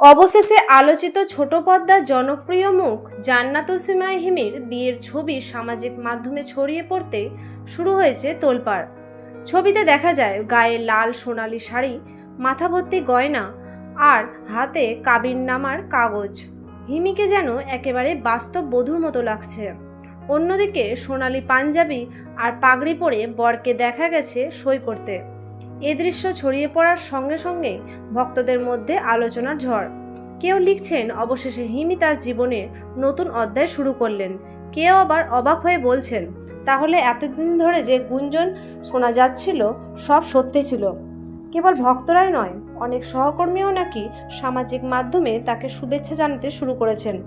অবশেষে আলোচিত ছোট পর্দার জনপ্রিয় মুখ জান্নাতুল সিমাই হিমির বিয়ের ছবি সামাজিক মাধ্যমে ছড়িয়ে পড়তে শুরু হয়েছে তোলপাড়। ছবিতে দেখা যায় গায়ে লাল সোনালি শাড়ি মাথা ভর্তি গয়না আর হাতে কাবিননামার কাগজ। হিমিকে যেন একেবারে বাস্তব বধূর মতো লাগছে। অন্যদিকে সোনালি পাঞ্জাবি আর পাগড়ি পরে বরকে দেখা গেছে সই করতে। এ দৃশ্য ছড়িয়ে পড়ার সঙ্গে সঙ্গে ভক্তদের মধ্যে আলোচনার ঝড়। কেউ লিখছেন, অবশেষে হিমি তার জীবনের নতুন অধ্যায় শুরু করলেন। কেউ আবার অবাক হয়ে বলছেন, তাহলে এতদিন ধরে যে গুঞ্জন শোনা যাচ্ছিল, সব সত্যি ছিল। কেবল ভক্তরাই নয়, অনেক সহকর্মীও নাকি সামাজিক মাধ্যমে তাকে শুভেচ্ছা জানাতে শুরু করেছেন।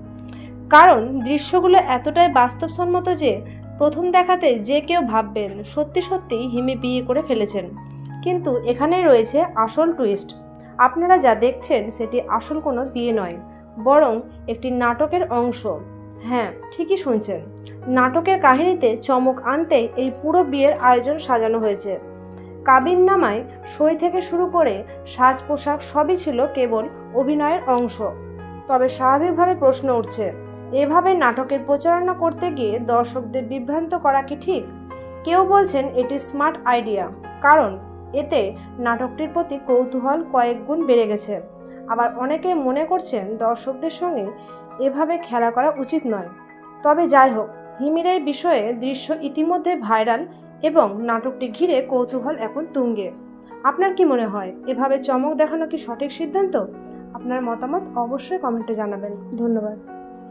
কারণ দৃশ্যগুলো এতটাই বাস্তবসম্মত যে, প্রথম দেখাতে যে কেউ ভাববেন, সত্যি সত্যি হিমি বিয়ে করে ফেলেছেন। কিন্তু এখানেই রয়েছে আসল টুইস্ট আপনারা যা দেখছেন সেটি আসল কোনো বিয়ে নয়, বরং একটি নাটকের অংশ। হ্যাঁ ঠিকই শুনছেন। নাটকের কাহিনীতে চমক আনতে এই পুরো বিয়ের আয়োজন সাজানো হয়েছে। কাবিন নামায় সই থেকে শুরু করে সাজ পোশাক সবই ছিল কেবল অভিনয়ের অংশ। তবে স্বাভাবিকভাবে প্রশ্ন উঠছে, এভাবে নাটকের প্রচারণা করতে গিয়ে দর্শকদের বিভ্রান্ত করা কি ঠিক? কেউ বলছেন এটি স্মার্ট আইডিয়া, কারণ এতে নাটকটির প্রতি কৌতূহল কয়েক গুণ বেড়ে গেছে। আবার অনেকে মনে করছেন দর্শকদের সঙ্গে এভাবে খেলা করা উচিত নয়। তবে যাই হোক, হিমির এই বিষয়ে দৃশ্য ইতিমধ্যে ভাইরাল এবং নাটকটি ঘিরে কৌতূহল এখন তুঙ্গে। আপনার কি মনে হয়, এভাবে চমক দেখানো কি সঠিক সিদ্ধান্ত? আপনার মতামত অবশ্যই কমেন্টে জানাবেন। ধন্যবাদ।